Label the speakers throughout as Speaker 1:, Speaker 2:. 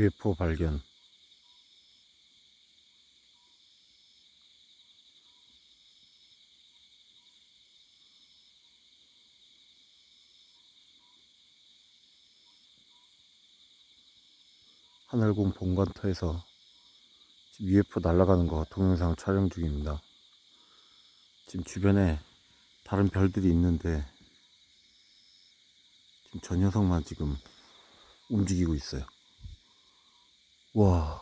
Speaker 1: UFO 발견. 하늘궁 본관터에서 UFO 날아가는 거 동영상 촬영 중입니다. 지금 주변에 다른 별들이 있는데 지금 저 녀석만 지금 움직이고 있어요. 와.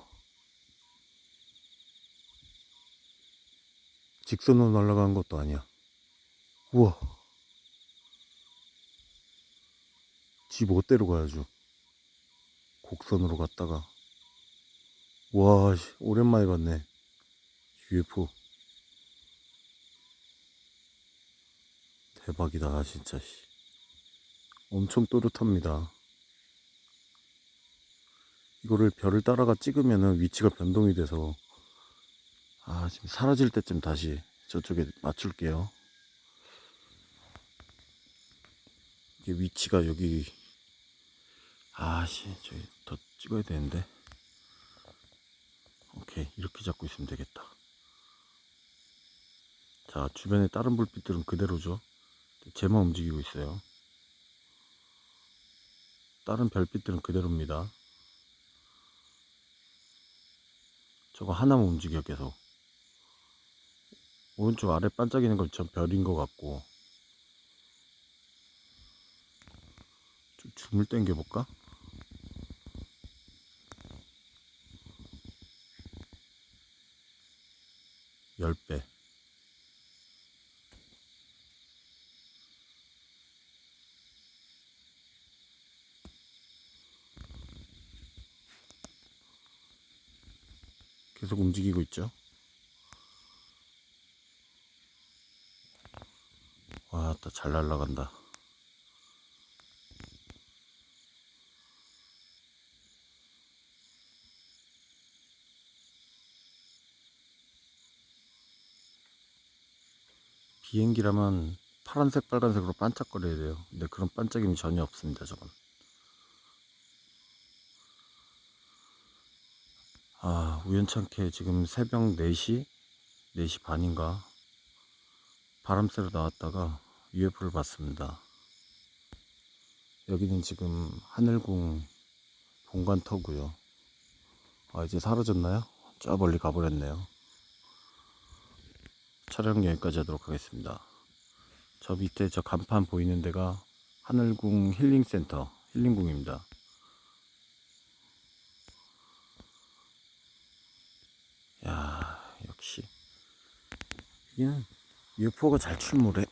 Speaker 1: 직선으로 날아가는 것도 아니야. 우와. 집 어때로 가야죠. 곡선으로 갔다가. 와, 씨, 오랜만에 봤네. UFO. 대박이다, 진짜, 씨. 엄청 또렷합니다. 이거를 별을 따라가 찍으면은 위치가 변동이 돼서 아 지금 사라질 때쯤 다시 저쪽에 맞출게요. 이게 위치가 여기 아씨 저기 더 찍어야 되는데. 오케이 이렇게 잡고 있으면 되겠다. 자 주변에 다른 불빛들은 그대로죠. 쟤만 움직이고 있어요. 다른 별빛들은 그대로입니다 저거 하나만 움직여 계속 오른쪽 아래 반짝이는 건전 별인 것 같고 좀 줌을 당겨 볼까? 열 배. 계속 움직이고 있죠. 와, 또 잘 날아간다. 비행기라면 파란색, 빨간색으로 반짝거려야 돼요. 근데 그런 반짝임이 전혀 없습니다, 저건. 아, 우연찮게 지금 새벽 4시? 4시 반인가? 바람 쐬러 나왔다가 UFO를 봤습니다. 여기는 지금 하늘궁 본관터고요. 아, 이제 사라졌나요? 저 멀리 가버렸네요. 촬영 여기까지 하도록 하겠습니다. 저 밑에 저 간판 보이는 데가 하늘궁 힐링센터, 힐링궁입니다. 야 역시. 여기는 UFO가 잘 출몰해